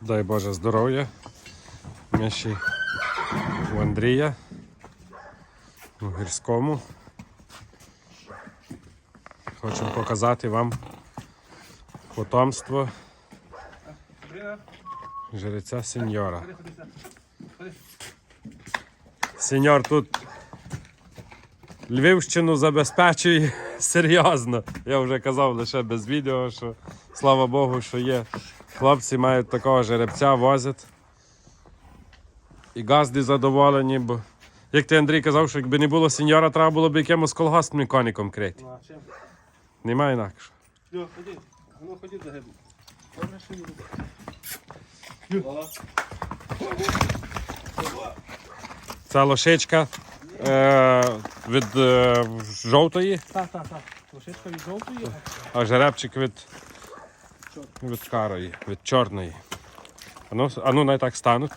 Дай Боже здоров'я. Ще у Андрія у гірському. Хочемо показати вам потомство жереця сеньора. Сеньор тут Львівщину забезпечує серйозно. Я вже казав лише без відео, що слава Богу, що є. Хлопці мають такого жеребця, возять. І газди задоволені, бо як ти Андрій казав, що якби не було сеньора, треба було б якимось колгоспним коніком крити. Ну, а чим? Немає інакше. Йо, ходіть. Ну. Добре, що. Йо. Ця лошичка е, від е, жовтої, Так, так, так. Лошичка від жовтої, а жеребчик від, від карої, від чорної. Ану, ану най так стануть.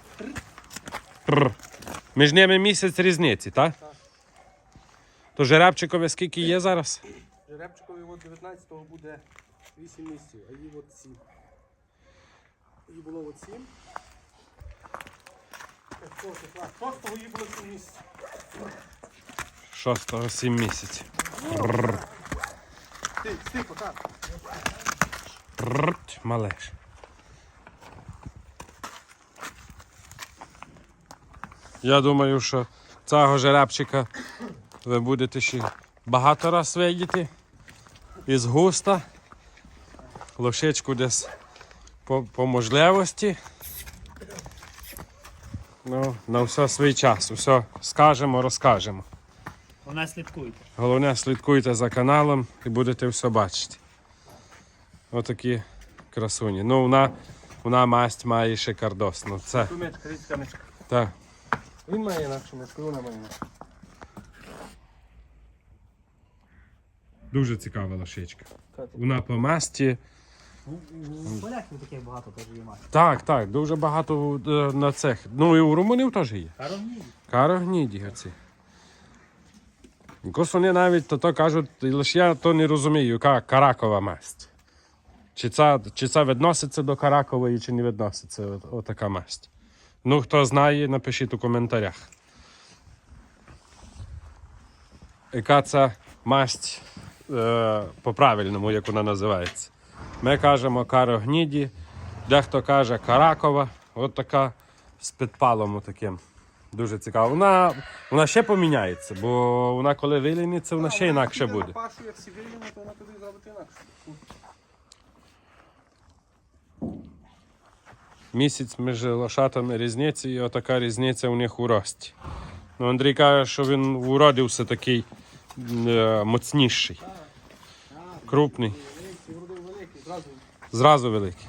Між ними місяць різниці, так? Так. То жеребчикові скільки є зараз? жеребчикові от 19-го буде 8 місяців, а їй от 7. Їй було от 7. Шостого їй було 7 місяців. 6 7 місяців. Ти, ти, пока. Малеш. Я думаю, що цього жеребчика ви будете ще багато раз видіти. Із густа. Лошичку десь по, по можливості. Ну, на все свій час. Все скажемо, розкажемо. Вона слідкуйте. Головне, слідкуйте за каналом і будете все бачити. Отакі красуні. Ну, вона, вона масть має шикардос. Ну, це Кумечка, річка мечка. так. Він має інакшу мечку, вона має інакшу. Дуже цікава ти- Вона по масті. У поляків таких багато теж є мать. Так, так, дуже багато е, на цих. Ну і у румунів теж є. Карогніді. Карогніді оці. Якось вони навіть то, то кажуть, лише я то не розумію, яка каракова масть. Чи це, чи це відноситься до каракової, чи не відноситься от, отака масть. Ну, хто знає, напишіть у коментарях. Яка це масть е, по-правильному, як вона називається. Ми кажемо карогніді, дехто каже каракова, от така з підпалом таким. Дуже цікаво. Вона, вона ще поміняється, бо вона коли виліниться, вона ще інакше буде. Пашу, як всі вилімо, то вона тобі зробить інакше. Місяць між лошатами різниці, і отака різниця у них у рості. Ну, Андрій каже, що він уродився такий е, моцніший, крупний, зразу. великий.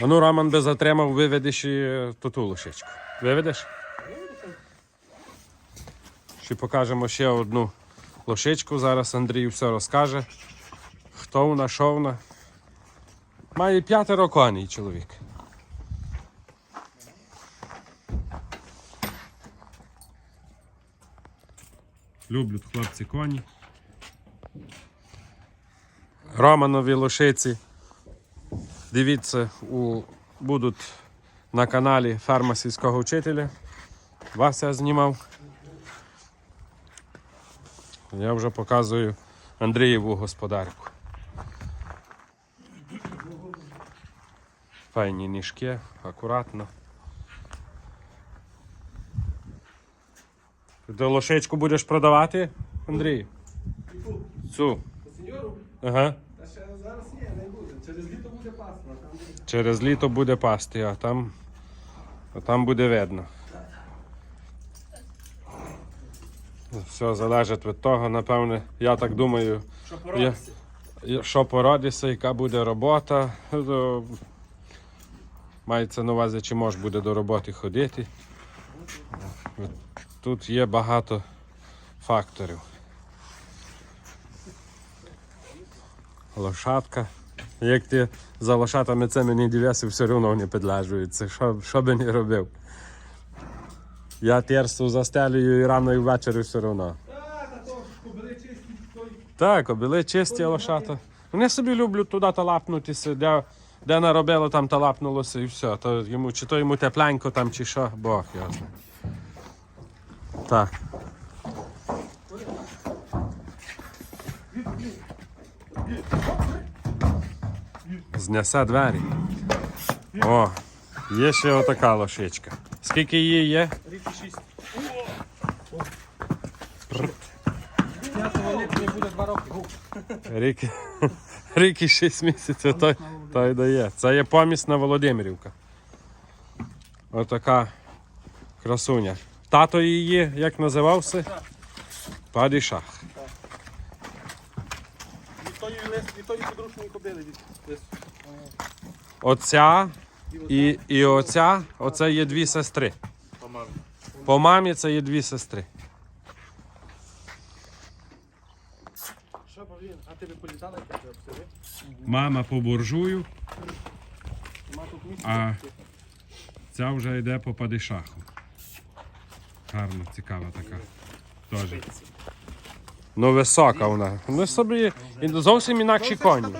А ну, Роман би затримав, виведеш і ту ту лошичку. Виведеш? Ще покажемо ще одну лошичку. Зараз Андрій все розкаже. Хто вона, що вона. Має п'ятеро коней чоловік. Люблять хлопці коні. Романові лошиці. Дивіться, у, будуть на каналі Ферма сільського вчителя. Вас я знімав. Я вже показую Андрієву господарку. Файні ніжки, акуратно. Ти лошичку будеш продавати, Андрій? Цю. Ага. та ще зараз є, не буде. Через літо буде пасно, там. Через літо буде пасти, а там, а там буде видно. Все залежить від того, напевне, я так думаю, Що породиться? що породиться, яка буде робота. Мається на увазі, чи може буде до роботи ходити. Тут є багато факторів. Лошадка. Як ти за лошатами цими не дивився, все одно вони підлежуються. Що, що би не робив? Я терсу застелюю і рано і ввечері все одно. Так, обіли чисті лошата. Вони собі люблять туди та лапнутися, де, де наробило, там та лапнулося і все. То йому, чи то йому тепленько там, чи що, Бог його знає. Так. Знесе двері. О, є ще отака лошичка. Скільки її є? Рік і шість. 5 липня буде 2 роки. Рік, рік і 6 місяців той, той дає. Це є помісна Володимирівка. Отака красуня. Тато її, як називався? Падішах. Від тої подручної кобили. Оця і, і оця, оце є дві сестри. По мамі це є дві сестри. Що, Павлін, а ти би політала, як обсиди? Мама по буржую, Нема тут місця. А. ця вже йде по падишаху. Гарна, цікава така. Теж. Ну, висока вона. Ну собі і зовсім інакші коні.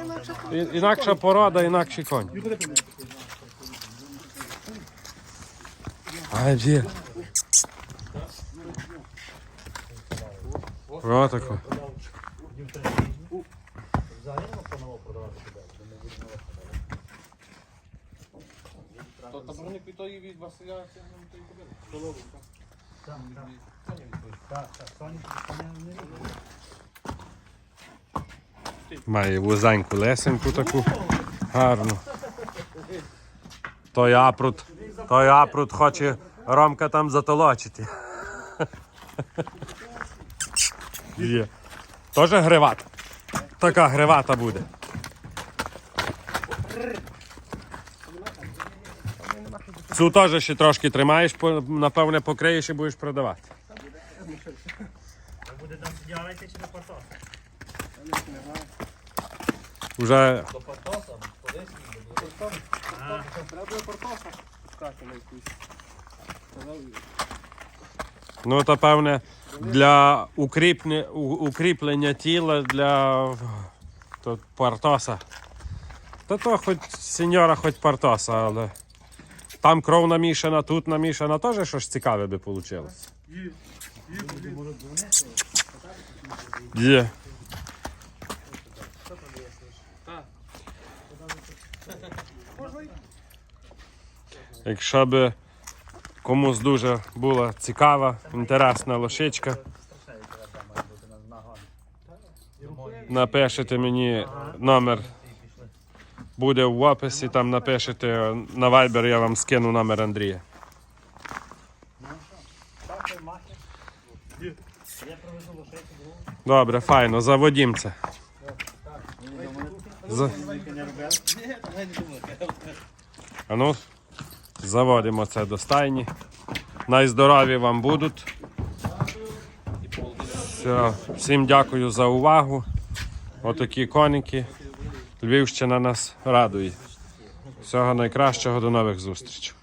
І- Інакша порода, інакші коні. Ай, Взагалі не планував продавати тебе. То таборник від тої від Василя. Має вузеньку лесеньку таку. Гарну. Той апрут. Той апрут хоче Ромка там затолочити. Є. Тоже гривата. Така гривата буде. Цю теж ще трошки тримаєш, напевне, покриєш і будеш продавати. Буде там сидіти чи на портал? Уже До подесь Треба буде портоса стати на якусь. Ну, то певне, для укріпне, у- укріплення тіла для то, партоса. Та то хоч сеньора, хоч партоса, але там кров намішана, тут намішана, теж щось цікаве би вийшло. Є. Якщо би комусь дуже була цікава, інтересна лошичка, напишете мені номер. Буде в описі, там напишете на Viber, я вам скину номер Андрія. Добре, файно, заводім це. За... А ну, заводимо це до стайні. Найздорові вам будуть. Все. Всім дякую за увагу. Отакі коніки. Львівщина нас радує. Всього найкращого, до нових зустрічей.